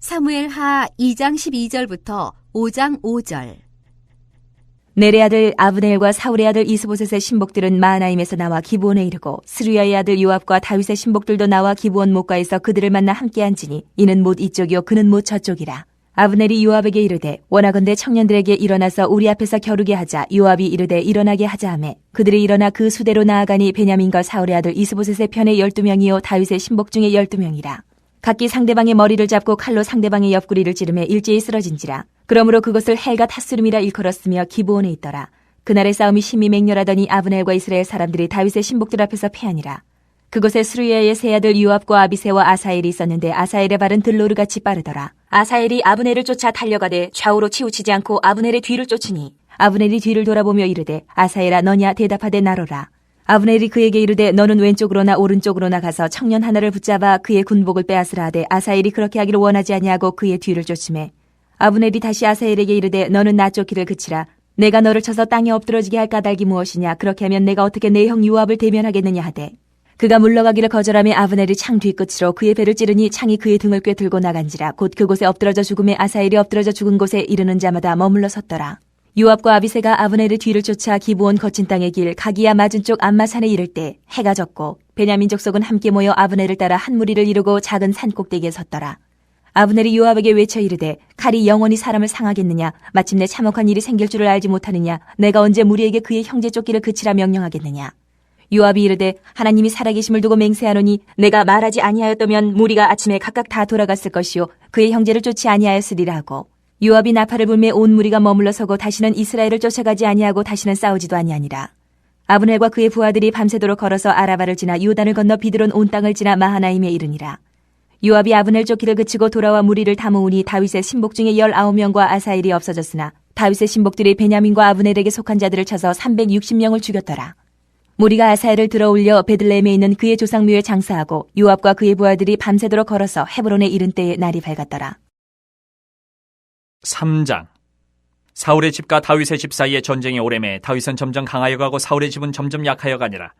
사무엘 하 2장 12절부터 5장 5절. 네레 아들 아브넬과 사울의 아들 이스보셋의 신복들은 마하나임에서 나와 기브온에 이르고 스루야의 아들 요압과 다윗의 신복들도 나와 기브온 목가에서 그들을 만나 함께 앉으니 이는 못 이쪽이요 그는 못 저쪽이라. 아브넬이 요압에게 이르되 원하건대 청년들에게 일어나서 우리 앞에서 겨루게 하자 요압이 이르되 일어나게 하자 하매 그들이 일어나 그 수대로 나아가니 베냐민과 사울의 아들 이스보셋의 편에 열두 명이요 다윗의 신복 중에 열두 명이라. 각기 상대방의 머리를 잡고 칼로 상대방의 옆구리를 찌르며 일제히 쓰러진지라. 그러므로 그것을 헬가 타스름이라 일컬었으며 기브온에 있더라. 그날의 싸움이 심히 맹렬하더니 아브넬과 이스라엘 사람들이 다윗의 신복들 앞에서 패하니라. 그곳에 스루야의 세 아들 요압과 아비세와 아사엘이 있었는데 아사엘의 발은 들로르같이 빠르더라. 아사엘이 아브넬을 쫓아 달려가되 좌우로 치우치지 않고 아브넬의 뒤를 쫓으니 아브넬이 뒤를 돌아보며 이르되 아사엘아 너냐 대답하되 나로라. 아브넬이 그에게 이르되 너는 왼쪽으로나 오른쪽으로나 가서 청년 하나를 붙잡아 그의 군복을 빼앗으라 하되 아사엘이 그렇게 하기를 원하지 아니하고 그의 뒤를 쫓음에 아브넬이 다시 아사엘에게 이르되 너는 나 쫓기를 그치라. 내가 너를 쳐서 땅에 엎드러지게 할 까닭이 무엇이냐? 그렇게 하면 내가 어떻게 내 형 요압을 대면하겠느냐? 하되 그가 물러가기를 거절하며 아브넬이 창 뒤끝으로 그의 배를 찌르니 창이 그의 등을 꿰들고 나간지라 곧 그곳에 엎드러져 죽음에 아사엘이 엎드러져 죽은 곳에 이르는 자마다 머물러 섰더라. 요압과 아비세가 아브넬의 뒤를 쫓아 기부온 거친 땅의 길 가기야 맞은 쪽 안마산에 이를 때 해가 졌고 베냐민 족속은 함께 모여 아브넬을 따라 한 무리를 이루고 작은 산 꼭대기에 섰더라. 아브넬이 요압에게 외쳐 이르되 칼이 영원히 사람을 상하겠느냐? 마침내 참혹한 일이 생길 줄을 알지 못하느냐? 내가 언제 무리에게 그의 형제 쫓기를 그치라 명령하겠느냐? 요압이 이르되 하나님이 살아계심을 두고 맹세하노니 내가 말하지 아니하였다면 무리가 아침에 각각 다 돌아갔을 것이요. 그의 형제를 쫓지 아니하였으리라 하고 요압이 나팔을 불매 온 무리가 머물러 서고 다시는 이스라엘을 쫓아가지 아니하고 다시는 싸우지도 아니하니라 아브넬과 그의 부하들이 밤새도록 걸어서 아라바를 지나 요단을 건너 비드론 온 땅을 지나 마하나임에 이르니라 요압이 아브넬 쫓기를 그치고 돌아와 무리를 다 모으니 다윗의 신복 중에 열아홉 명과 아사일이 없어졌으나 다윗의 신복들이 베냐민과 아브넬에게 속한 자들을 쳐서 360명을 죽였더라. 무리가 아사엘을 들어올려 베들레헴에 있는 그의 조상묘에 장사하고 요압과 그의 부하들이 밤새도록 걸어서 헤브론에 이른 때에 날이 밝았더라. 3장. 사울의 집과 다윗의 집 사이에 전쟁이 오래매 다윗은 점점 강하여 가고 사울의 집은 점점 약하여 가니라.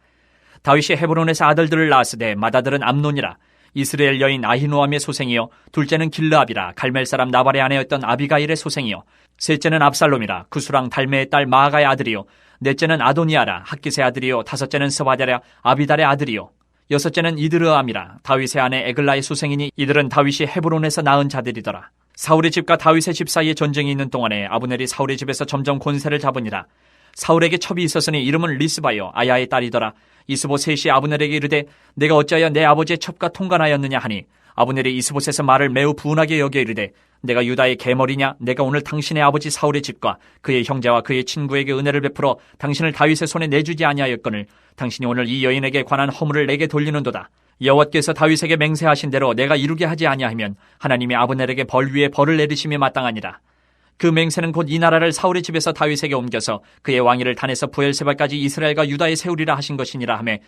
다윗이 헤브론에서 아들들을 낳았으되 맏아들은 암논이라. 이스라엘 여인 아히노암의 소생이요. 둘째는 길르압이라. 갈멜 사람 나발의 아내였던 아비가일의 소생이요. 셋째는 압살롬이라. 구수랑 달메의 딸 마아가의 아들이요. 넷째는 아도니아라. 학기세 아들이요. 다섯째는 스바랴 아비달의 아들이요. 여섯째는 이드르암이라. 다윗의 아내 에글라의 소생이니 이들은 다윗이 헤브론에서 낳은 자들이더라 사울의 집과 다윗의 집 사이에 전쟁이 있는 동안에 아브넬이 사울의 집에서 점점 권세를 잡으니라. 사울에게 첩이 있었으니 이름은 리스바요 아야의 딸이더라. 이스보 셋이 아브넬에게 이르되 내가 어찌하여 내 아버지의 첩과 통관하였느냐 하니? 아브넬이 이스보셋의 말을 매우 분하게 여겨 이르되 내가 유다의 개머리냐? 내가 오늘 당신의 아버지 사울의 집과 그의 형제와 그의 친구에게 은혜를 베풀어 당신을 다윗의 손에 내주지 아니하였거늘 당신이 오늘 이 여인에게 관한 허물을 내게 돌리는도다 여호와께서 다윗에게 맹세하신 대로 내가 이루게 하지 아니하면 하나님이 아브넬에게 벌 위에 벌을 내리심이 마땅하니라 그 맹세는 곧 이 나라를 사울의 집에서 다윗에게 옮겨서 그의 왕위를 단에서 부엘세바까지 이스라엘과 유다에 세우리라 하신 것이니라 하매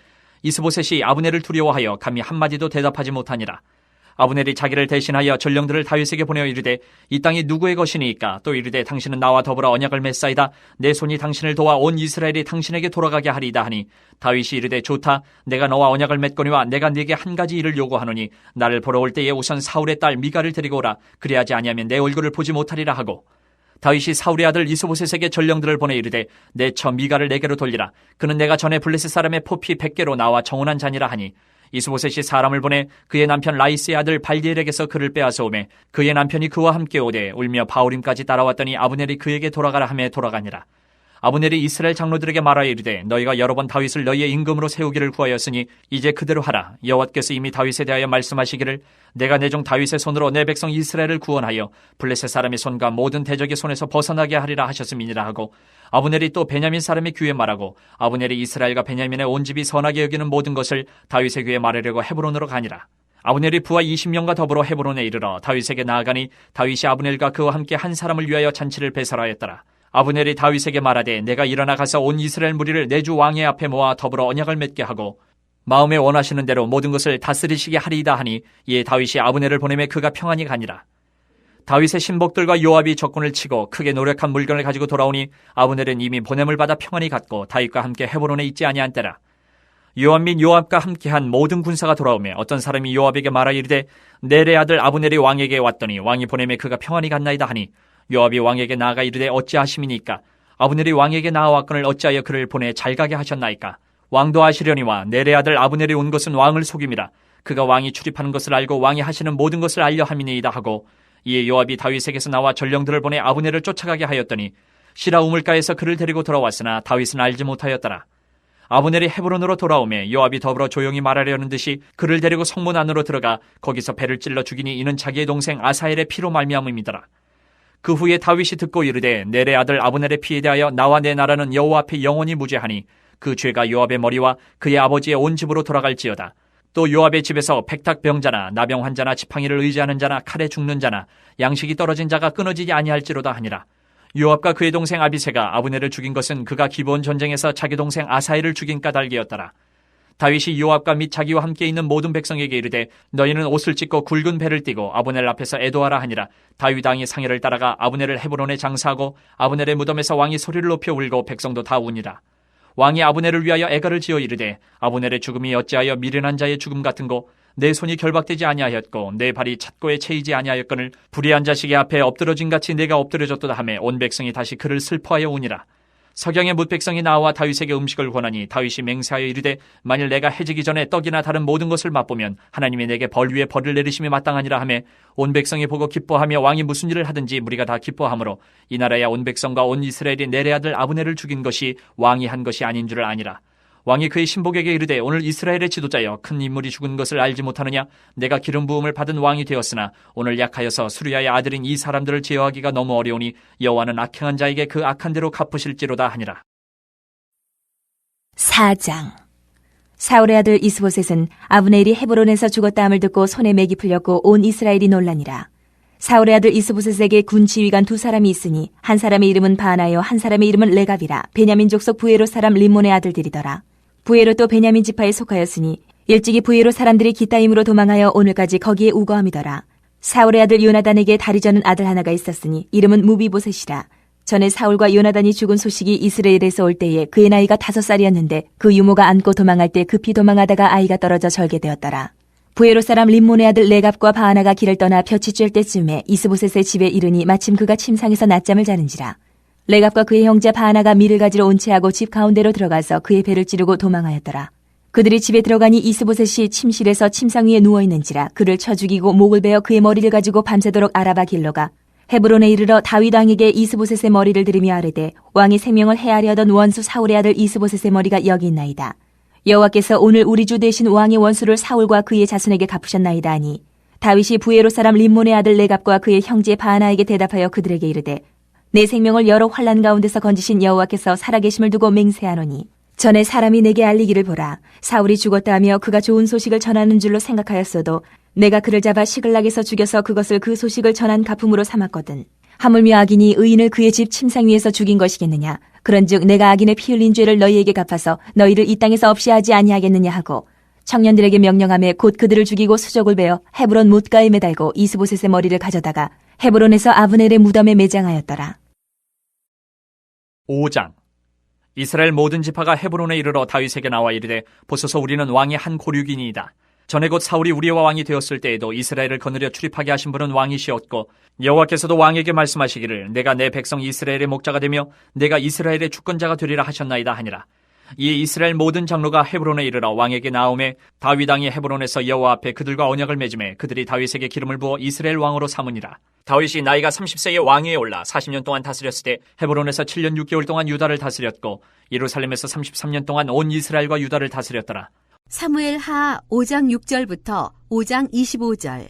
이스보셋이 아브넬을 두려워하여 감히 한마디도 대답하지 못하니라. 아브넬이 자기를 대신하여 전령들을 다윗에게 보내어 이르되 이 땅이 누구의 것이니까? 또 이르되 당신은 나와 더불어 언약을 맺사이다. 내 손이 당신을 도와 온 이스라엘이 당신에게 돌아가게 하리이다 하니 다윗이 이르되 좋다. 내가 너와 언약을 맺거니와 내가 네게 한 가지 일을 요구하노니 나를 보러 올 때에 우선 사울의 딸 미가를 데리고 오라. 그리하지 아니하면 내 얼굴을 보지 못하리라 하고. 다윗이 사울의 아들 이스보셋에게 전령들을 보내 이르되 내 처 미가를 내게로 돌리라. 그는 내가 전에 블레셋 사람의 포피 백개로 나와 정운한 자니라 하니 이스보셋이 사람을 보내 그의 남편 라이스의 아들 발디엘에게서 그를 빼앗아 오매 그의 남편이 그와 함께 오되 울며 바울임까지 따라왔더니 아브넬이 그에게 돌아가라 하며 돌아가니라 아브넬이 이스라엘 장로들에게 말하여 이르되 너희가 여러 번 다윗을 너희의 임금으로 세우기를 구하였으니 이제 그대로 하라. 여호와께서 이미 다윗에 대하여 말씀하시기를 내가 내 종 다윗의 손으로 내 백성 이스라엘을 구원하여 블레셋 사람의 손과 모든 대적의 손에서 벗어나게 하리라 하셨음이니라 하고 아브넬이 또 베냐민 사람의 귀에 말하고 아브넬이 이스라엘과 베냐민의 온 집이 선하게 여기는 모든 것을 다윗의 귀에 말하려고 헤브론으로 가니라. 아브넬이 부하 20명과 더불어 헤브론에 이르러 다윗에게 나아가니 다윗이 아브넬과 그와 함께 한 사람을 위하여 잔치를 배설하였더라 아브넬이 다윗에게 말하되 내가 일어나 가서 온 이스라엘 무리를 내 주 왕의 앞에 모아 더불어 언약을 맺게 하고 마음에 원하시는 대로 모든 것을 다스리시게 하리이다 하니 이에 다윗이 아브넬을 보내매 그가 평안히 가니라. 다윗의 신복들과 요압이 적군을 치고 크게 노력한 물건을 가지고 돌아오니 아브넬은 이미 보냄을 받아 평안히 갔고 다윗과 함께 헤브론에 있지 아니한 때라. 요압 및 요압과 함께한 모든 군사가 돌아오매 어떤 사람이 요압에게 말하 이르되 내레 아들 아브넬이 왕에게 왔더니 왕이 보내매 그가 평안히 갔나이다 하니 요압이 왕에게 나아가 이르되 어찌하심이니까? 아브넬이 왕에게 나아왔거늘 어찌하여 그를 보내 잘 가게 하셨나이까? 왕도 아시려니와 내레 아들 아브넬이 온 것은 왕을 속임이라. 그가 왕이 출입하는 것을 알고 왕이 하시는 모든 것을 알려 함이니이다 하고 이에 요압이 다윗에게서 나와 전령들을 보내 아브넬을 쫓아가게 하였더니 시라 우물가에서 그를 데리고 돌아왔으나 다윗은 알지 못하였더라. 아브넬이 헤브론으로 돌아오매 요압이 더불어 조용히 말하려는 듯이 그를 데리고 성문 안으로 들어가 거기서 배를 찔러 죽이니 이는 자기의 동생 아사엘의 피로 말미암음이더라. 그 후에 다윗이 듣고 이르되 내레 아들 아브넬의 피에 대하여 나와 내 나라는 여호와 앞에 영원히 무죄하니 그 죄가 요압의 머리와 그의 아버지의 온 집으로 돌아갈지어다. 또 요압의 집에서 백탁병자나 나병 환자나 지팡이를 의지하는 자나 칼에 죽는 자나 양식이 떨어진 자가 끊어지지 아니할지로다 하니라. 요압과 그의 동생 아비세가 아브넬을 죽인 것은 그가 기본 전쟁에서 자기 동생 아사엘을 죽인 까닭이었더라. 다윗이 요압과 및 자기와 함께 있는 모든 백성에게 이르되 너희는 옷을 찢고 굵은 배를 띠고 아브넬 앞에서 애도하라 하니라. 다윗 왕이 상해를 따라가 아브넬을 헤브론에 장사하고 아브넬의 무덤에서 왕이 소리를 높여 울고 백성도 다 우니라. 왕이 아브넬을 위하여 애가를 지어 이르되 아브넬의 죽음이 어찌하여 미련한 자의 죽음 같은고 내 손이 결박되지 아니하였고 내 발이 찻고에 채이지 아니하였거늘 불의한 자식의 앞에 엎드러진 같이 내가 엎드려졌도다 하매 온 백성이 다시 그를 슬퍼하여 우니라 서경의 뭇 백성이 나와 다윗에게 음식을 권하니 다윗이 맹세하여 이르되 만일 내가 해지기 전에 떡이나 다른 모든 것을 맛보면 하나님이 내게 벌 위에 벌을 내리심이 마땅하니라 하매 온 백성이 보고 기뻐하며 왕이 무슨 일을 하든지 무리가 다 기뻐하므로 이 나라의 온 백성과 온 이스라엘이 내레 아들 아브넬을 죽인 것이 왕이 한 것이 아닌 줄을 아니라 왕이 그의 신복에게 이르되 오늘 이스라엘의 지도자여 큰 인물이 죽은 것을 알지 못하느냐 내가 기름 부음을 받은 왕이 되었으나 오늘 약하여서 수리아의 아들인 이 사람들을 제어하기가 너무 어려우니 여호와는 악행한 자에게 그 악한 대로 갚으실지로다 하니라 4장 사울의 아들 이스보셋은 아브넬이 헤브론에서 죽었다 함을 듣고 손에 맥이 풀렸고 온 이스라엘이 논란이라. 사울의 아들 이스보셋에게 군 지휘관 두 사람이 있으니 한 사람의 이름은 바나요 한 사람의 이름은 레갑이라 베냐민 족속 부에로 사람 림몬의 아들들이더라. 부에로 또 베냐민 지파에 속하였으니 일찍이 부에로 사람들이 기타임으로 도망하여 오늘까지 거기에 우거함이더라. 사울의 아들 요나단에게 다리 저는 아들 하나가 있었으니 이름은 무비보셋이라. 전에 사울과 요나단이 죽은 소식이 이스라엘에서 올 때에 그의 나이가 다섯 살이었는데 그 유모가 안고 도망할 때 급히 도망하다가 아이가 떨어져 절개되었더라. 부에로 사람 림몬의 아들 레갑과 바하나가 길을 떠나 볕이 쬐 때쯤에 이스보셋의 집에 이르니 마침 그가 침상에서 낮잠을 자는지라. 레갑과 그의 형제 바하나가 밀을 가지러 온 채하고 집 가운데로 들어가서 그의 배를 찌르고 도망하였더라. 그들이 집에 들어가니 이스보셋이 침실에서 침상 위에 누워 있는지라 그를 쳐 죽이고 목을 베어 그의 머리를 가지고 밤새도록 아라바 길러가 헤브론에 이르러 다윗 왕에게 이스보셋의 머리를 들이며 아뢰되 왕이 생명을 해하려던 원수 사울의 아들 이스보셋의 머리가 여기 있나이다. 여호와께서 오늘 우리 주 대신 왕의 원수를 사울과 그의 자손에게 갚으셨나이다 하니 다윗이 부에로 사람 림몬의 아들 레갑과 그의 형제 바나에게 대답하여 그들에게 이르되 내 생명을 여러 환란 가운데서 건지신 여호와께서 살아계심을 두고 맹세하노니 전에 사람이 내게 알리기를 보라. 사울이 죽었다 하며 그가 좋은 소식을 전하는 줄로 생각하였어도 내가 그를 잡아 시글락에서 죽여서 그것을 그 소식을 전한 가품으로 삼았거든. 하물며 악인이 의인을 그의 집 침상 위에서 죽인 것이겠느냐? 그런즉 내가 악인의 피 흘린 죄를 너희에게 갚아서 너희를 이 땅에서 없이 하지 아니하겠느냐 하고 청년들에게 명령함에 곧 그들을 죽이고 수족을 베어 헤브론 못가에 매달고 이스보셋의 머리를 가져다가 헤브론에서 아브넬의 무덤에 매장하였더라 5장 이스라엘 모든 지파가 헤브론에 이르러 다윗에게 나와 이르되 보소서 우리는 왕의 한 고륙이니이다. 전에 곧 사울이 우리와 왕이 되었을 때에도 이스라엘을 거느려 출입하게 하신 분은 왕이시었고 여호와께서도 왕에게 말씀하시기를 내가 내 백성 이스라엘의 목자가 되며 내가 이스라엘의 주권자가 되리라 하셨나이다 하니라. 이에 이스라엘 모든 장로가 헤브론에 이르러 왕에게 나오매 다윗 왕이 헤브론에서 여호와 앞에 그들과 언약을 맺음에 그들이 다윗에게 기름을 부어 이스라엘 왕으로 삼으니라. 다윗이 나이가 30세에 왕위에 올라 40년 동안 다스렸을 때 헤브론에서 7년 6개월 동안 유다를 다스렸고 예루살렘에서 33년 동안 온 이스라엘과 유다를 다스렸더라. 사무엘 하 5장 6절부터 5장 25절.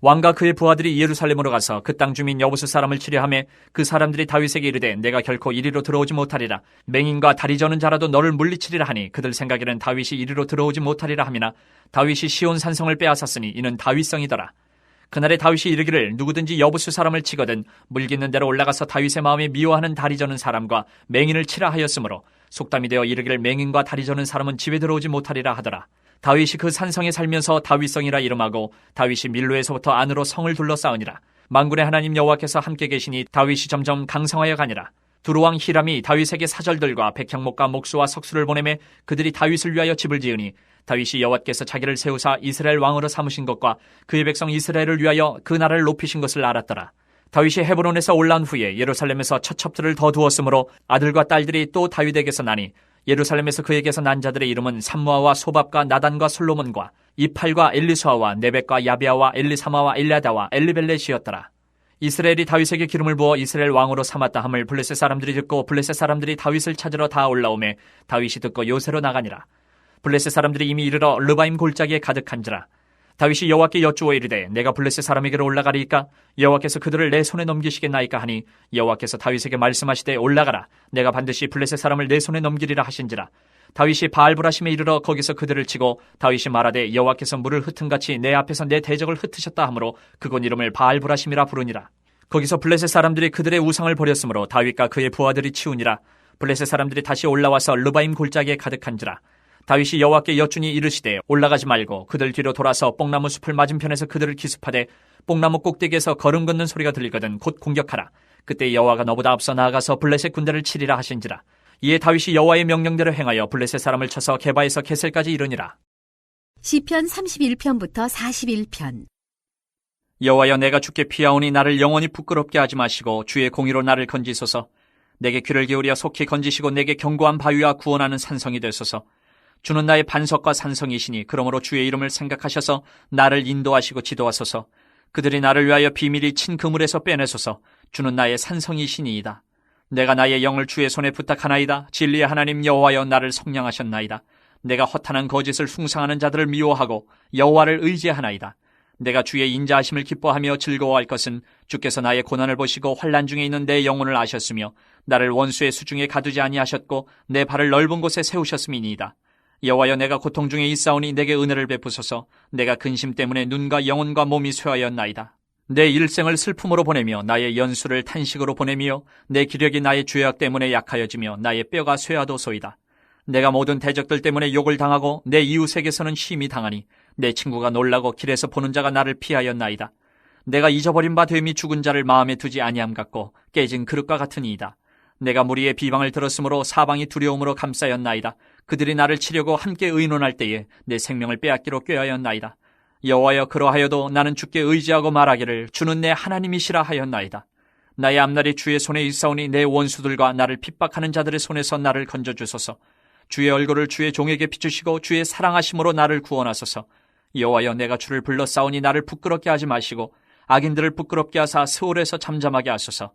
왕과 그의 부하들이 예루살렘으로 가서 그 땅 주민 여부수 사람을 치려하며 그 사람들이 다윗에게 이르되 내가 결코 이리로 들어오지 못하리라. 맹인과 다리 저는 자라도 너를 물리치리라 하니 그들 생각에는 다윗이 이리로 들어오지 못하리라 함이나 다윗이 시온 산성을 빼앗았으니 이는 다윗성이더라. 그날에 다윗이 이르기를 누구든지 여부수 사람을 치거든 물깃는 대로 올라가서 다윗의 마음에 미워하는 다리 저는 사람과 맹인을 치라 하였으므로 속담이 되어 이르기를 맹인과 다리 저는 사람은 집에 들어오지 못하리라 하더라 다윗이 그 산성에 살면서 다윗성이라 이름하고 다윗이 밀로에서부터 안으로 성을 둘러싸우니라. 만군의 하나님 여호와께서 함께 계시니 다윗이 점점 강성하여 가니라. 두루왕 히람이 다윗에게 사절들과 백향목과 목수와 석수를 보내매 그들이 다윗을 위하여 집을 지으니 다윗이 여호와께서 자기를 세우사 이스라엘 왕으로 삼으신 것과 그의 백성 이스라엘을 위하여 그 나라를 높이신 것을 알았더라. 다윗이 헤브론에서 올라온 후에 예루살렘에서 처첩들을 더 두었으므로 아들과 딸들이 또 다윗에게서 나니 예루살렘에서 그에게서 난 자들의 이름은 삼무아와 소밥과 나단과 솔로몬과 이팔과 엘리수아와 네벡과 야비아와 엘리사마와 엘리아다와 엘리벨렛이었더라. 이스라엘이 다윗에게 기름을 부어 이스라엘 왕으로 삼았다 함을 블레셋 사람들이 듣고 블레셋 사람들이 다윗을 찾으러 다 올라오매 다윗이 듣고 요새로 나가니라. 블레셋 사람들이 이미 이르러 르바임 골짜기에 가득한지라. 다윗이 여호와께 여쭈어 이르되 내가 블레셋 사람에게로 올라가리이까? 여호와께서 그들을 내 손에 넘기시겠나이까 하니 여호와께서 다윗에게 말씀하시되 올라가라. 내가 반드시 블레셋 사람을 내 손에 넘기리라 하신지라. 다윗이 바알브라심에 이르러 거기서 그들을 치고 다윗이 말하되 여호와께서 물을 흩은 같이 내 앞에서 내 대적을 흩으셨다 하므로 그곳 이름을 바알브라심이라 부르니라. 거기서 블레셋 사람들이 그들의 우상을 버렸으므로 다윗과 그의 부하들이 치우니라. 블레셋 사람들이 다시 올라와서 르바임 골짜기에 가득한지라 다윗이 여호와께 여쭈니 이르시되 올라가지 말고 그들 뒤로 돌아서 뽕나무 숲을 맞은편에서 그들을 기습하되 뽕나무 꼭대기에서 걸음 걷는 소리가 들리거든 곧 공격하라. 그때 여호와가 너보다 앞서 나아가서 블레셋 군대를 치리라 하신지라. 이에 다윗이 여호와의 명령대로 행하여 블레셋 사람을 쳐서 게바에서 게셀까지 이르니라. 시편 31편부터 41편. 여호와여 내가 주께 피하오니 나를 영원히 부끄럽게 하지 마시고 주의 공의로 나를 건지소서. 내게 귀를 기울여 속히 건지시고 내게 견고한 바위와 구원하는 산성이 되소서. 주는 나의 반석과 산성이시니 그러므로 주의 이름을 생각하셔서 나를 인도하시고 지도하소서. 그들이 나를 위하여 비밀이 친 그물에서 빼내소서. 주는 나의 산성이시니이다. 내가 나의 영을 주의 손에 부탁하나이다. 진리의 하나님 여호와여 나를 성량하셨나이다. 내가 허탄한 거짓을 숭상하는 자들을 미워하고 여호와를 의지하나이다. 내가 주의 인자하심을 기뻐하며 즐거워할 것은 주께서 나의 고난을 보시고 환란 중에 있는 내 영혼을 아셨으며 나를 원수의 수중에 가두지 아니하셨고 내 발을 넓은 곳에 세우셨음이니이다. 여호와여 내가 고통 중에 있사오니 내게 은혜를 베푸소서 내가 근심 때문에 눈과 영혼과 몸이 쇠하였나이다. 내 일생을 슬픔으로 보내며 나의 연수를 탄식으로 보내며 내 기력이 나의 죄악 때문에 약하여지며 나의 뼈가 쇠하도소이다. 내가 모든 대적들 때문에 욕을 당하고 내 이웃에게서는 심히 당하니 내 친구가 놀라고 길에서 보는 자가 나를 피하였나이다. 내가 잊어버린 바 됨이 죽은 자를 마음에 두지 아니함 같고 깨진 그릇과 같으니이다. 내가 무리의 비방을 들었으므로 사방이 두려움으로 감싸였나이다. 그들이 나를 치려고 함께 의논할 때에 내 생명을 빼앗기로 꾀하였나이다. 여호와여 그러하여도 나는 주께 의지하고 말하기를 주는 내 하나님이시라 하였나이다. 나의 앞날이 주의 손에 있사오니 내 원수들과 나를 핍박하는 자들의 손에서 나를 건져주소서. 주의 얼굴을 주의 종에게 비추시고 주의 사랑하심으로 나를 구원하소서. 여호와여 내가 주를 불러 싸우니 나를 부끄럽게 하지 마시고 악인들을 부끄럽게 하사 스올에서 잠잠하게 하소서.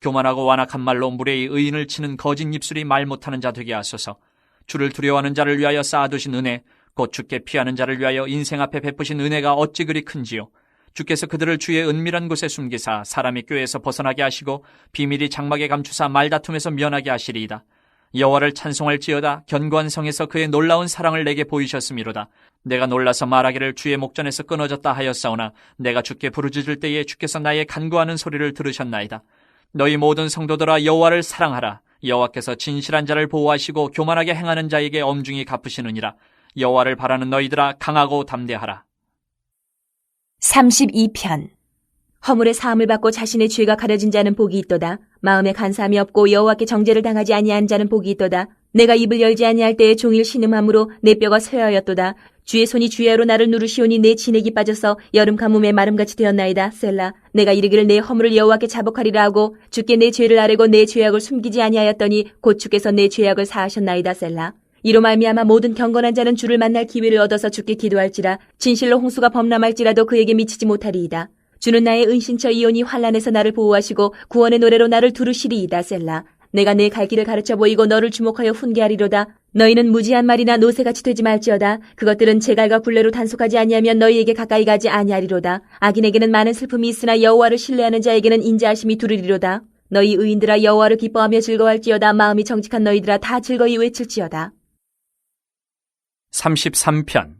교만하고 완악한 말로 무례히 의인을 치는 거짓 입술이 말 못하는 자 되게 하소서. 주를 두려워하는 자를 위하여 쌓아두신 은혜, 곧 주께 피하는 자를 위하여 인생 앞에 베푸신 은혜가 어찌 그리 큰지요. 주께서 그들을 주의 은밀한 곳에 숨기사 사람의 꾀에서 벗어나게 하시고 비밀이 장막에 감추사 말다툼에서 면하게 하시리이다. 여호와를 찬송할지어다 견고한 성에서 그의 놀라운 사랑을 내게 보이셨음이로다. 내가 놀라서 말하기를 주의 목전에서 끊어졌다 하였사오나 내가 주께 부르짖을 때에 주께서 나의 간구하는 소리를 들으셨나이다. 너희 모든 성도들아 여호와를 사랑하라. 여호와께서 진실한 자를 보호하시고 교만하게 행하는 자에게 엄중히 갚으시느니라. 여호와를 바라는 너희들아 강하고 담대하라. 32편 허물의 사함을 받고 자신의 죄가 가려진 자는 복이 있도다. 마음에 간사함이 없고 여호와께 정죄를 당하지 아니한 자는 복이 있도다. 내가 입을 열지 아니할 때에 종일 신음함으로 내 뼈가 쇠하였도다. 주의 손이 주야로 나를 누르시오니 내 진액이 빠져서 여름 가뭄에 마름같이 되었나이다. 셀라. 내가 이르기를 내 허물을 여호와께 자복하리라 하고 주께 내 죄를 아뢰고 내 죄악을 숨기지 아니하였더니 곧 주께서 내 죄악을 사하셨나이다. 셀라. 이로 말미암아 모든 경건한 자는 주를 만날 기회를 얻어서 주께 기도할지라 진실로 홍수가 범람할지라도 그에게 미치지 못하리이다. 주는 나의 은신처 이온이 환란에서 나를 보호하시고 구원의 노래로 나를 두르시리이다. 셀라. 내가 내 갈 길을 가르쳐 보이고 너를 주목하여 훈계하리로다. 너희는 무지한 말이나 노새같이 되지 말지어다. 그것들은 제갈과 굴레로 단속하지 아니하면 너희에게 가까이 가지 아니하리로다. 악인에게는 많은 슬픔이 있으나 여호와를 신뢰하는 자에게는 인자하심이 두르리로다. 너희 의인들아 여호와를 기뻐하며 즐거워할지어다. 마음이 정직한 너희들아 다 즐거이 외칠지어다. 33편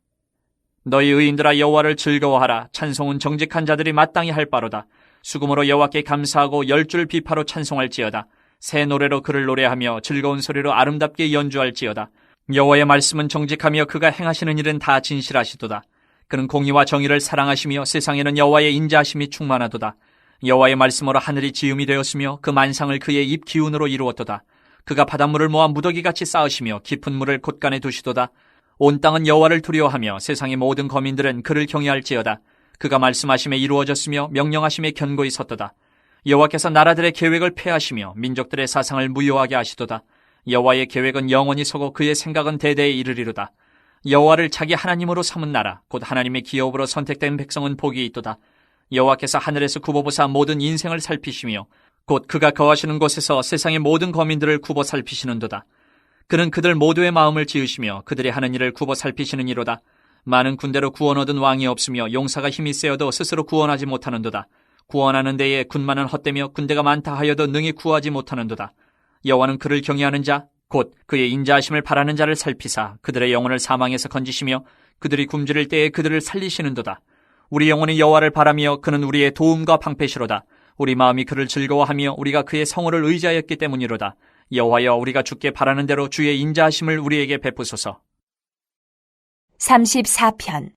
너희 의인들아 여호와를 즐거워하라 찬송은 정직한 자들이 마땅히 할 바로다 수금으로 여호와께 감사하고 열 줄 비파로 찬송할지어다 새 노래로 그를 노래하며 즐거운 소리로 아름답게 연주할지어다 여호와의 말씀은 정직하며 그가 행하시는 일은 다 진실하시도다 그는 공의와 정의를 사랑하시며 세상에는 여호와의 인자하심이 충만하도다 여호와의 말씀으로 하늘이 지음이 되었으며 그 만상을 그의 입 기운으로 이루었도다. 그가 바닷물을 모아 무더기같이 쌓으시며 깊은 물을 곳간에 두시도다. 온 땅은 여호와를 두려워하며 세상의 모든 거민들은 그를 경외할지어다. 그가 말씀하심에 이루어졌으며 명령하심에 견고히 섰도다. 여호와께서 나라들의 계획을 폐하시며 민족들의 사상을 무효하게 하시도다. 여호와의 계획은 영원히 서고 그의 생각은 대대에 이르리로다. 여호와를 자기 하나님으로 삼은 나라 곧 하나님의 기업으로 선택된 백성은 복이 있도다. 여호와께서 하늘에서 굽어보사 모든 인생을 살피시며 곧 그가 거하시는 곳에서 세상의 모든 거민들을 굽어 살피시는도다. 그는 그들 모두의 마음을 지으시며 그들이 하는 일을 굽어 살피시는 이로다. 많은 군대로 구원 얻은 왕이 없으며 용사가 힘이 세어도 스스로 구원하지 못하는도다. 구원하는 데에 군만은 헛되며 군대가 많다 하여도 능히 구하지 못하는도다. 여호와는 그를 경외하는 자, 곧 그의 인자하심을 바라는 자를 살피사 그들의 영혼을 사망에서 건지시며 그들이 굶주릴 때에 그들을 살리시는도다. 우리 영혼이 여호와를 바라며 그는 우리의 도움과 방패시로다. 우리 마음이 그를 즐거워하며 우리가 그의 성호를 의지하였기 때문이로다. 여호와여 우리가 주께 바라는 대로 주의 인자하심을 우리에게 베푸소서. 34편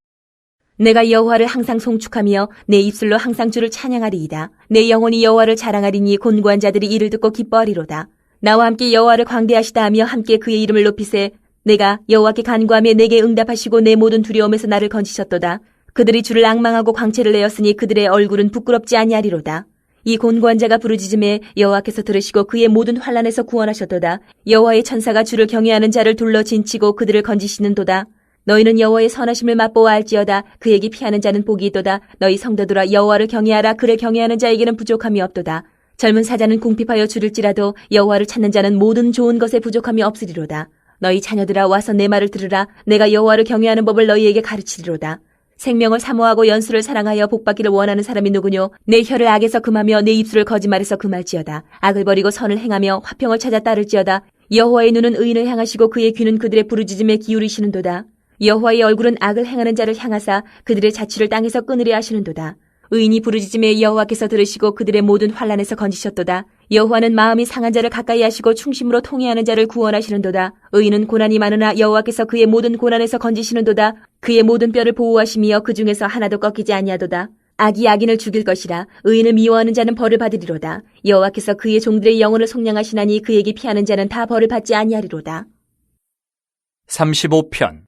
내가 여호와를 항상 송축하며 내 입술로 항상 주를 찬양하리이다. 내 영혼이 여호와를 자랑하리니 곤고한 자들이 이를 듣고 기뻐하리로다. 나와 함께 여호와를 광대하시다 하며 함께 그의 이름을 높이세. 내가 여호와께 간구하며 내게 응답하시고 내 모든 두려움에서 나를 건지셨도다. 그들이 주를 앙망하고 광채를 내었으니 그들의 얼굴은 부끄럽지 아니하리로다. 이 곤고한 자가 부르짖음에 여호와께서 들으시고 그의 모든 환란에서 구원하셨도다. 여호와의 천사가 주를 경외하는 자를 둘러 진치고 그들을 건지시는도다. 너희는 여호와의 선하심을 맛보아 알지어다. 그에게 피하는 자는 복이 있도다. 너희 성도들아 여호와를 경외하라. 그를 경외하는 자에게는 부족함이 없도다. 젊은 사자는 궁핍하여 줄일지라도 여호와를 찾는 자는 모든 좋은 것에 부족함이 없으리로다. 너희 자녀들아 와서 내 말을 들으라. 내가 여호와를 경외하는 법을 너희에게 가르치리로다. 생명을 사모하고 연수를 사랑하여 복받기를 원하는 사람이 누구뇨? 내 혀를 악에서 금하며 내 입술을 거짓말에서 금할지어다. 악을 버리고 선을 행하며 화평을 찾아 따를지어다. 여호와의 눈은 의인을 향하시고 그의 귀는 그들의 부르짖음에 기울이시는도다. 여호와의 얼굴은 악을 행하는 자를 향하사 그들의 자취를 땅에서 끊으려 하시는도다. 의인이 부르짖음에 여호와께서 들으시고 그들의 모든 환란에서 건지셨도다. 여호와는 마음이 상한 자를 가까이 하시고 충심으로 통회하는 자를 구원하시는도다. 의인은 고난이 많으나 여호와께서 그의 모든 고난에서 건지시는도다. 그의 모든 뼈를 보호하시며 그 중에서 하나도 꺾이지 아니하도다. 악이 악인을 죽일 것이라 의인을 미워하는 자는 벌을 받으리로다. 여호와께서 그의 종들의 영혼을 속량하시나니 그에게 피하는 자는 다 벌을 받지 아니하리로다. 35편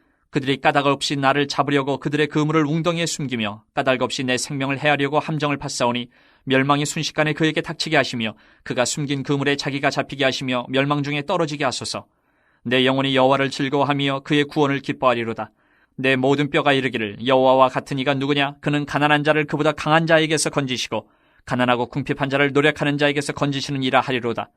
그들이 까닭 없이 나를 잡으려고 그들의 그물을 웅덩이에 숨기며 까닭 없이 내 생명을 해하려고 함정을 파싸오니 멸망이 순식간에 그에게 닥치게 하시며 그가 숨긴 그물에 자기가 잡히게 하시며 멸망 중에 떨어지게 하소서. 내 영혼이 여호와를 즐거워하며 그의 구원을 기뻐하리로다. 내 모든 뼈가 이르기를 여호와와 같은 이가 누구냐? 그는 가난한 자를 그보다 강한 자에게서 건지시고 가난하고 궁핍한 자를 노력하는 자에게서 건지시는 이라 하리로다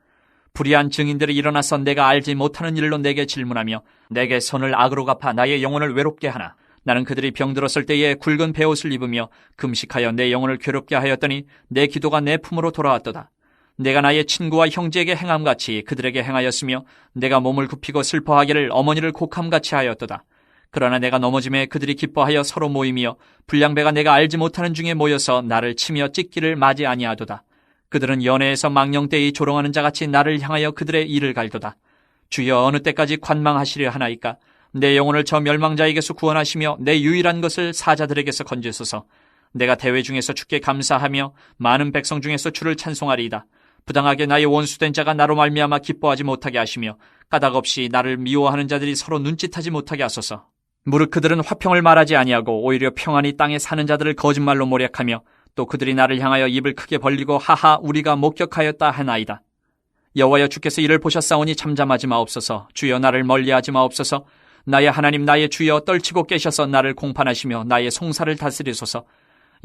불의한 증인들이 일어나서 내가 알지 못하는 일로 내게 질문하며 내게 선을 악으로 갚아 나의 영혼을 외롭게 하나 나는 그들이 병들었을 때에 굵은 베옷을 입으며 금식하여 내 영혼을 괴롭게 하였더니 내 기도가 내 품으로 돌아왔도다. 내가 나의 친구와 형제에게 행함같이 그들에게 행하였으며 내가 몸을 굽히고 슬퍼하기를 어머니를 곡함같이 하였도다. 그러나 내가 넘어짐에 그들이 기뻐하여 서로 모이며 불량배가 내가 알지 못하는 중에 모여서 나를 치며 찢기를 맞이 아니하도다. 그들은 연애에서 망령되이 조롱하는 자같이 나를 향하여 그들의 일을 갈도다. 주여 어느 때까지 관망하시려 하나이까? 내 영혼을 저 멸망자에게서 구원하시며 내 유일한 것을 사자들에게서 건지소서. 내가 대회 중에서 주께 감사하며 많은 백성 중에서 주를 찬송하리이다. 부당하게 나의 원수된 자가 나로 말미암아 기뻐하지 못하게 하시며 까닭 없이 나를 미워하는 자들이 서로 눈짓하지 못하게 하소서. 무릇 그들은 화평을 말하지 아니하고 오히려 평안히 땅에 사는 자들을 거짓말로 모략하며 또 그들이 나를 향하여 입을 크게 벌리고 하하 우리가 목격하였다 하나이다. 여호와여 주께서 이를 보셨사오니 잠잠하지 마옵소서. 주여 나를 멀리하지 마옵소서. 나의 하나님 나의 주여 떨치고 깨셔서 나를 공판하시며 나의 송사를 다스리소서.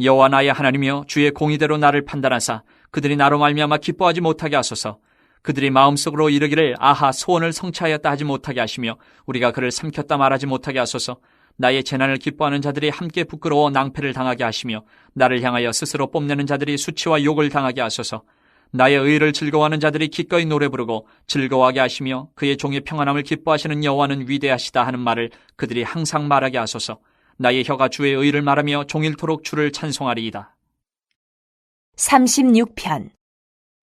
여호와 나의 하나님이여 주의 공의대로 나를 판단하사 그들이 나로 말미암아 기뻐하지 못하게 하소서. 그들이 마음속으로 이르기를 아하 소원을 성취하였다 하지 못하게 하시며 우리가 그를 삼켰다 말하지 못하게 하소서 나의 재난을 기뻐하는 자들이 함께 부끄러워 낭패를 당하게 하시며 나를 향하여 스스로 뽐내는 자들이 수치와 욕을 당하게 하소서 나의 의를 즐거워하는 자들이 기꺼이 노래 부르고 즐거워하게 하시며 그의 종의 평안함을 기뻐하시는 여호와는 위대하시다 하는 말을 그들이 항상 말하게 하소서. 나의 혀가 주의 의를 말하며 종일토록 주를 찬송하리이다. 36편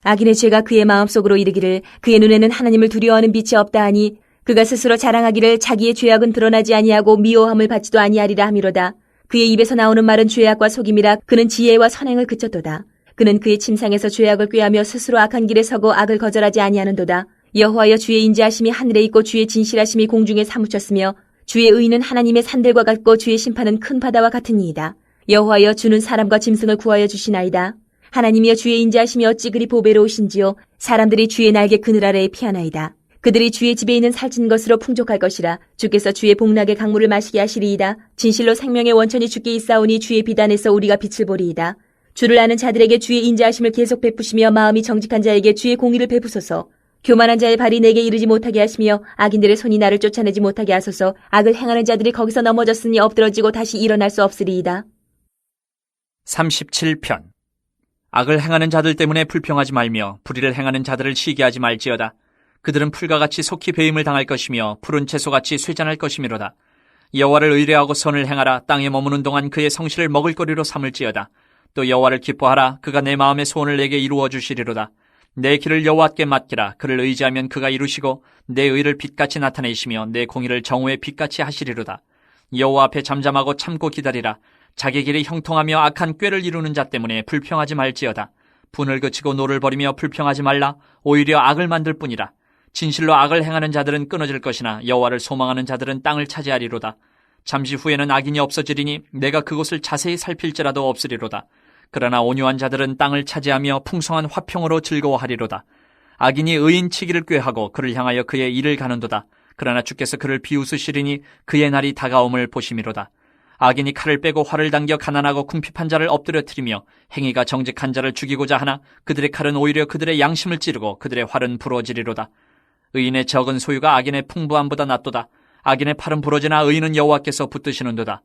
악인의 죄가 그의 마음속으로 이르기를 그의 눈에는 하나님을 두려워하는 빛이 없다 하니 그가 스스로 자랑하기를 자기의 죄악은 드러나지 아니하고 미워함을 받지도 아니하리라 하미로다. 그의 입에서 나오는 말은 죄악과 속임이라 그는 지혜와 선행을 그쳤도다. 그는 그의 침상에서 죄악을 꾀하며 스스로 악한 길에 서고 악을 거절하지 아니하는도다. 여호와여 주의 인자하심이 하늘에 있고 주의 진실하심이 공중에 사무쳤으며 주의 의는 하나님의 산들과 같고 주의 심판은 큰 바다와 같으니이다. 여호와여 주는 사람과 짐승을 구하여 주시나이다. 하나님이여 주의 인자하심이 어찌 그리 보배로우신지요 사람들이 주의 날개 그늘 아래에 피하나이다. 그들이 주의 집에 있는 살찐 것으로 풍족할 것이라 주께서 주의 복락의 강물을 마시게 하시리이다. 진실로 생명의 원천이 주께 있사오니 주의 비단에서 우리가 빛을 보리이다. 주를 아는 자들에게 주의 인자하심을 계속 베푸시며 마음이 정직한 자에게 주의 공의를 베푸소서. 교만한 자의 발이 내게 이르지 못하게 하시며 악인들의 손이 나를 쫓아내지 못하게 하소서. 악을 행하는 자들이 거기서 넘어졌으니 엎드러지고 다시 일어날 수 없으리이다. 37편 악을 행하는 자들 때문에 불평하지 말며 불의를 행하는 자들을 시기하지 말지어다. 그들은 풀과 같이 속히 배임을 당할 것이며 푸른 채소같이 쇠잔할 것이미로다. 여호와를 의뢰하고 선을 행하라 땅에 머무는 동안 그의 성실을 먹을거리로 삼을지어다. 또 여호와를 기뻐하라 그가 내 마음의 소원을 내게 이루어 주시리로다. 내 길을 여호와께 맡기라 그를 의지하면 그가 이루시고 내 의를 빛같이 나타내시며 내 공의를 정오의 빛같이 하시리로다. 여호와 앞에 잠잠하고 참고 기다리라. 자기 길이 형통하며 악한 꾀를 이루는 자 때문에 불평하지 말지어다. 분을 그치고 노를 버리며 불평하지 말라. 오히려 악을 만들 뿐이라. 진실로 악을 행하는 자들은 끊어질 것이나 여호와를 소망하는 자들은 땅을 차지하리로다. 잠시 후에는 악인이 없어지리니 내가 그곳을 자세히 살필지라도 없으리로다. 그러나 온유한 자들은 땅을 차지하며 풍성한 화평으로 즐거워하리로다. 악인이 의인 치기를 꾀하고 그를 향하여 그의 일을 가는도다. 그러나 주께서 그를 비웃으시리니 그의 날이 다가옴을 보심이로다. 악인이 칼을 빼고 활을 당겨 가난하고 궁핍한 자를 엎드려뜨리며 행위가 정직한 자를 죽이고자 하나 그들의 칼은 오히려 그들의 양심을 찌르고 그들의 활은 부러지리로다. 의인의 적은 소유가 악인의 풍부함보다 낫도다. 악인의 팔은 부러지나 의인은 여호와께서 붙드시는도다.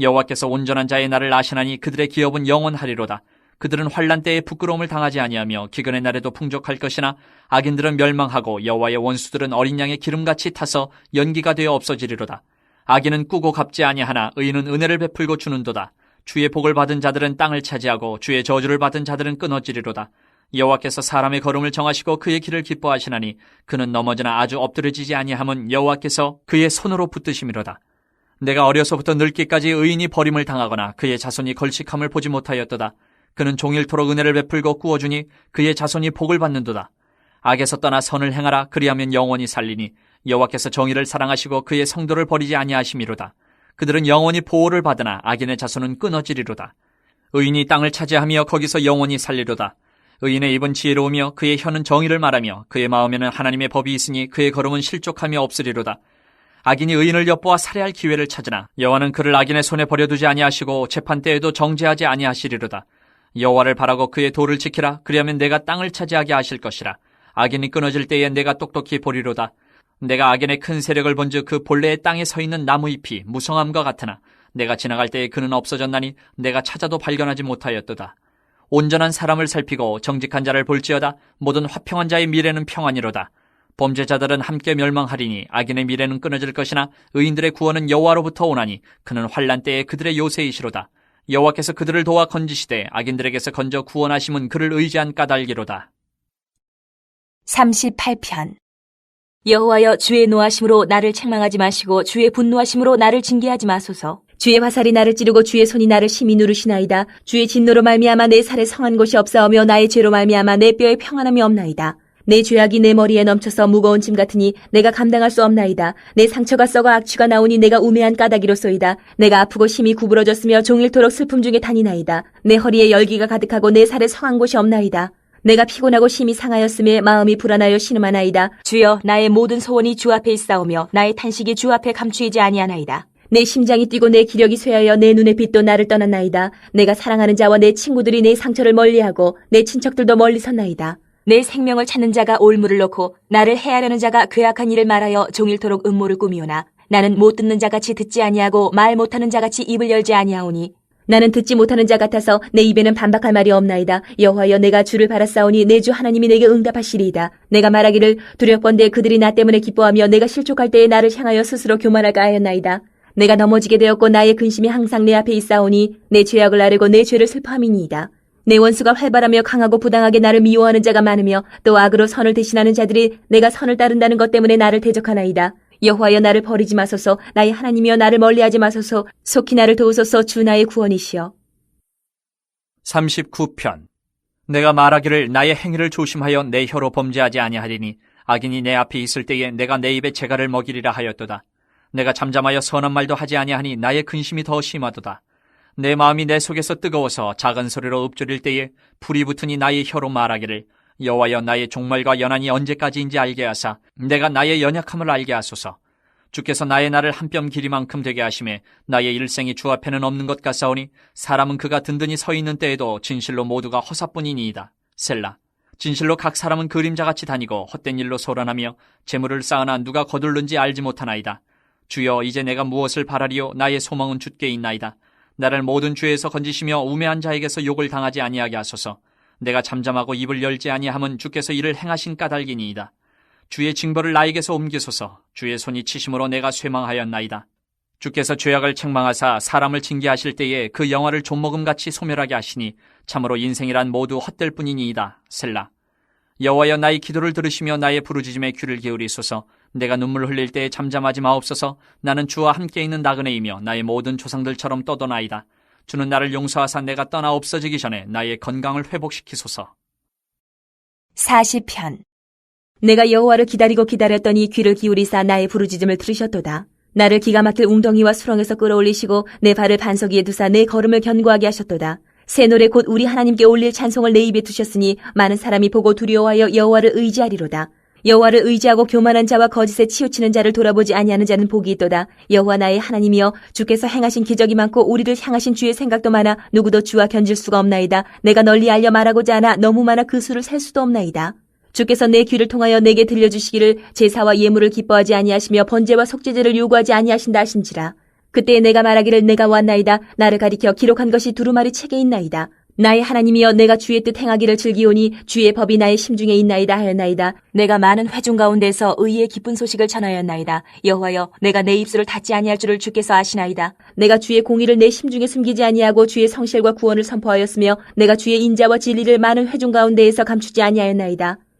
여호와께서 온전한 자의 날을 아시나니 그들의 기업은 영원하리로다. 그들은 환란 때에 부끄러움을 당하지 아니하며 기근의 날에도 풍족할 것이나 악인들은 멸망하고 여호와의 원수들은 어린 양의 기름같이 타서 연기가 되어 없어지리로다. 악인은 꾸고 갚지 아니하나 의인은 은혜를 베풀고 주는도다. 주의 복을 받은 자들은 땅을 차지하고 주의 저주를 받은 자들은 끊어지리로다. 여호와께서 사람의 걸음을 정하시고 그의 길을 기뻐하시나니 그는 넘어지나 아주 엎드려지지 아니함은 여호와께서 그의 손으로 붙드심이로다. 내가 어려서부터 늙기까지 의인이 버림을 당하거나 그의 자손이 걸식함을 보지 못하였도다. 그는 종일토록 은혜를 베풀고 꾸어주니 그의 자손이 복을 받는도다. 악에서 떠나 선을 행하라 그리하면 영원히 살리니 여호와께서 정의를 사랑하시고 그의 성도를 버리지 아니하심이로다. 그들은 영원히 보호를 받으나 악인의 자손은 끊어지리로다. 의인이 땅을 차지하며 거기서 영원히 살리로다. 의인의 입은 지혜로우며 그의 혀는 정의를 말하며 그의 마음에는 하나님의 법이 있으니 그의 걸음은 실족하며 없으리로다. 악인이 의인을 엿보아 살해할 기회를 찾으나 여호와는 그를 악인의 손에 버려두지 아니하시고 재판 때에도 정죄하지 아니하시리로다. 여호와를 바라고 그의 도를 지키라. 그리하면 내가 땅을 차지하게 하실 것이라. 악인이 끊어질 때에 내가 똑똑히 보리로다. 내가 악인의 큰 세력을 본즉 그 본래의 땅에 서 있는 나무 잎이 무성함과 같으나 내가 지나갈 때에 그는 없어졌나니 내가 찾아도 발견하지 못하였도다. 온전한 사람을 살피고 정직한 자를 볼지어다 모든 화평한 자의 미래는 평안이로다. 범죄자들은 함께 멸망하리니 악인의 미래는 끊어질 것이나 의인들의 구원은 여호와로부터 오나니 그는 환란 때에 그들의 요새이시로다. 여호와께서 그들을 도와 건지시되 악인들에게서 건져 구원하심은 그를 의지한 까닭이로다. 38편 여호와여 주의 노하심으로 나를 책망하지 마시고 주의 분노하심으로 나를 징계하지 마소서. 주의 화살이 나를 찌르고 주의 손이 나를 심히 누르시나이다. 주의 진노로 말미암아 내 살에 성한 곳이 없사오며 나의 죄로 말미암아 내 뼈에 평안함이 없나이다. 내 죄악이 내 머리에 넘쳐서 무거운 짐 같으니 내가 감당할 수 없나이다. 내 상처가 썩어 악취가 나오니 내가 우매한 까닭이로소이다. 내가 아프고 심히 구부러졌으며 종일토록 슬픔 중에 다니나이다. 내 허리에 열기가 가득하고 내 살에 성한 곳이 없나이다. 내가 피곤하고 심히 상하였음에 마음이 불안하여 신음하나이다. 주여 나의 모든 소원이 주 앞에 있사오며 나의 탄식이 주 앞에 감추이지 아니하나이다. 내 심장이 뛰고 내 기력이 쇠하여 내 눈의 빛도 나를 떠났나이다. 내가 사랑하는 자와 내 친구들이 내 상처를 멀리하고 내 친척들도 멀리 섰나이다. 내 생명을 찾는 자가 올무를 놓고 나를 해하려는 자가 괴악한 일을 말하여 종일토록 음모를 꾸미오나 나는 못 듣는 자같이 듣지 아니하고 말 못하는 자같이 입을 열지 아니하오니 나는 듣지 못하는 자 같아서 내 입에는 반박할 말이 없나이다. 여호와여 내가 주를 바라싸우니 내 주 하나님이 내게 응답하시리이다. 내가 말하기를 두렵건대 그들이 나 때문에 기뻐하며 내가 실족할 때에 나를 향하여 스스로 교만할까 하였나이다. 내가 넘어지게 되었고 나의 근심이 항상 내 앞에 있사오니 내 죄악을 아뢰고 내 죄를 슬퍼함이니이다. 내 원수가 활발하며 강하고 부당하게 나를 미워하는 자가 많으며 또 악으로 선을 대신하는 자들이 내가 선을 따른다는 것 때문에 나를 대적하나이다. 여호와여 나를 버리지 마소서 나의 하나님이여 나를 멀리하지 마소서 속히 나를 도우소서 주 나의 구원이시여 39편 내가 말하기를 나의 행위를 조심하여 내 혀로 범죄하지 아니하리니 악인이 내 앞에 있을 때에 내가 내 입에 재갈을 먹이리라 하였도다. 내가 잠잠하여 선한 말도 하지 아니하니 나의 근심이 더 심하도다. 내 마음이 내 속에서 뜨거워서 작은 소리로 읊조릴 때에 불이 붙으니 나의 혀로 말하기를 여호와여 나의 종말과 연한이 언제까지인지 알게 하사 내가 나의 연약함을 알게 하소서. 주께서 나의 날을 한뼘 길이만큼 되게 하심에 나의 일생이 주 앞에는 없는 것 같사오니 사람은 그가 든든히 서 있는 때에도 진실로 모두가 허사뿐이니이다. 셀라. 진실로 각 사람은 그림자같이 다니고 헛된 일로 소란하며 재물을 쌓으나 누가 거둘는지 알지 못하나이다. 주여 이제 내가 무엇을 바라리요 나의 소망은 주께 있나이다. 나를 모든 죄에서 건지시며 우매한 자에게서 욕을 당하지 아니하게 하소서. 내가 잠잠하고 입을 열지 아니함은 주께서 이를 행하신 까닭이니이다. 주의 징벌을 나에게서 옮기소서. 주의 손이 치심으로 내가 쇠망하였나이다. 주께서 죄악을 책망하사 사람을 징계하실 때에 그 영화를 좀먹음같이 소멸하게 하시니 참으로 인생이란 모두 헛될 뿐이니이다. 셀라. 여호와여 나의 기도를 들으시며 나의 부르짖음에 귀를 기울이소서. 내가 눈물 흘릴 때에 잠잠하지 마옵소서. 나는 주와 함께 있는 나그네이며 나의 모든 조상들처럼 떠도나이다. 주는 나를 용서하사 내가 떠나 없어지기 전에 나의 건강을 회복시키소서. 40편 내가 여호와를 기다리고 기다렸더니 귀를 기울이사 나의 부르짖음을 들으셨도다. 나를 기가 막힐 웅덩이와 수렁에서 끌어올리시고 내 발을 반석 위에 두사 내 걸음을 견고하게 하셨도다. 새 노래 곧 우리 하나님께 올릴 찬송을 내 입에 두셨으니 많은 사람이 보고 두려워하여 여호와를 의지하리로다. 여호와를 의지하고 교만한 자와 거짓에 치우치는 자를 돌아보지 아니하는 자는 복이 있도다. 여호와 나의 하나님이여 주께서 행하신 기적이 많고 우리를 향하신 주의 생각도 많아 누구도 주와 견질 수가 없나이다. 내가 널리 알려 말하고자 하나 너무 많아 그 수를 셀 수도 없나이다. 주께서 내 귀를 통하여 내게 들려주시기를 제사와 예물을 기뻐하지 아니하시며 번제와 속죄제를 요구하지 아니하신다 하신지라. 그때 내가 말하기를 내가 왔나이다. 나를 가리켜 기록한 것이 두루마리 책에 있나이다. 나의 하나님이여 내가 주의 뜻 행하기를 즐기오니 주의 법이 나의 심중에 있나이다 하였나이다. 내가 많은 회중 가운데서 의의 기쁜 소식을 전하였나이다. 여호와여 내가 내 입술을 닫지 아니할 줄을 주께서 아시나이다. 내가 주의 공의를 내 심중에 숨기지 아니하고 주의 성실과 구원을 선포하였으며 내가 주의 인자와 진리를 많은 회중 가운데에서 감추지 아니하였나이다.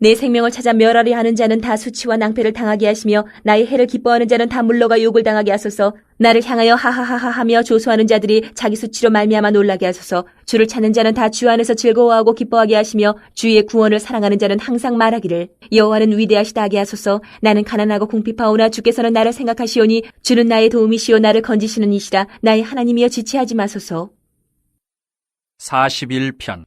내 생명을 찾아 멸하려 하는 자는 다 수치와 낭패를 당하게 하시며 나의 해를 기뻐하는 자는 다 물러가 욕을 당하게 하소서. 나를 향하여 하하하하 하며 조소하는 자들이 자기 수치로 말미암아 놀라게 하소서. 주를 찾는 자는 다 주 안에서 즐거워하고 기뻐하게 하시며 주의 구원을 사랑하는 자는 항상 말하기를 여호와는 위대하시다 하게 하소서. 나는 가난하고 궁핍하오나 주께서는 나를 생각하시오니 주는 나의 도움이시오. 나를 건지시는 이시라. 나의 하나님이여 지체하지 마소서. 41편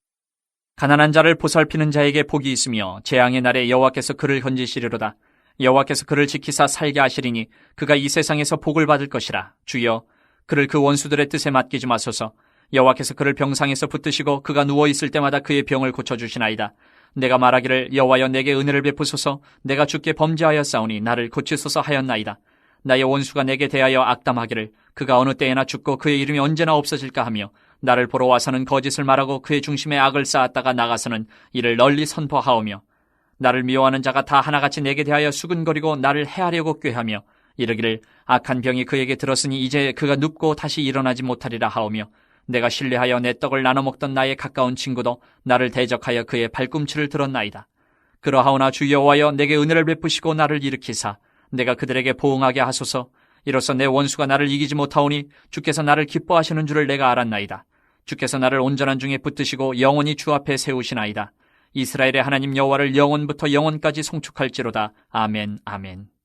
가난한 자를 보살피는 자에게 복이 있으며 재앙의 날에 여호와께서 그를 건지시리로다. 여호와께서 그를 지키사 살게 하시리니 그가 이 세상에서 복을 받을 것이라. 주여 그를 그 원수들의 뜻에 맡기지 마소서. 여호와께서 그를 병상에서 붙드시고 그가 누워 있을 때마다 그의 병을 고쳐 주시나이다. 내가 말하기를 여호와여 내게 은혜를 베푸소서. 내가 주께 범죄하였사오니 나를 고치소서 하였나이다. 나의 원수가 내게 대하여 악담하기를 그가 어느 때에나 죽고 그의 이름이 언제나 없어질까 하며 나를 보러 와서는 거짓을 말하고 그의 중심에 악을 쌓았다가 나가서는 이를 널리 선포하오며 나를 미워하는 자가 다 하나같이 내게 대하여 수근거리고 나를 해하려고 꾀하며 이르기를 악한 병이 그에게 들었으니 이제 그가 눕고 다시 일어나지 못하리라 하오며 내가 신뢰하여 내 떡을 나눠 먹던 나의 가까운 친구도 나를 대적하여 그의 발꿈치를 들었나이다. 그러하오나 주 여호와여 내게 은혜를 베푸시고 나를 일으키사 내가 그들에게 보응하게 하소서 이로써 내 원수가 나를 이기지 못하오니 주께서 나를 기뻐하시는 줄을 내가 알았나이다. 주께서 나를 온전한 중에 붙드시고 영원히 주 앞에 세우시나이다. 이스라엘의 하나님 여호와를 영원부터 영원까지 송축할지로다. 아멘, 아멘.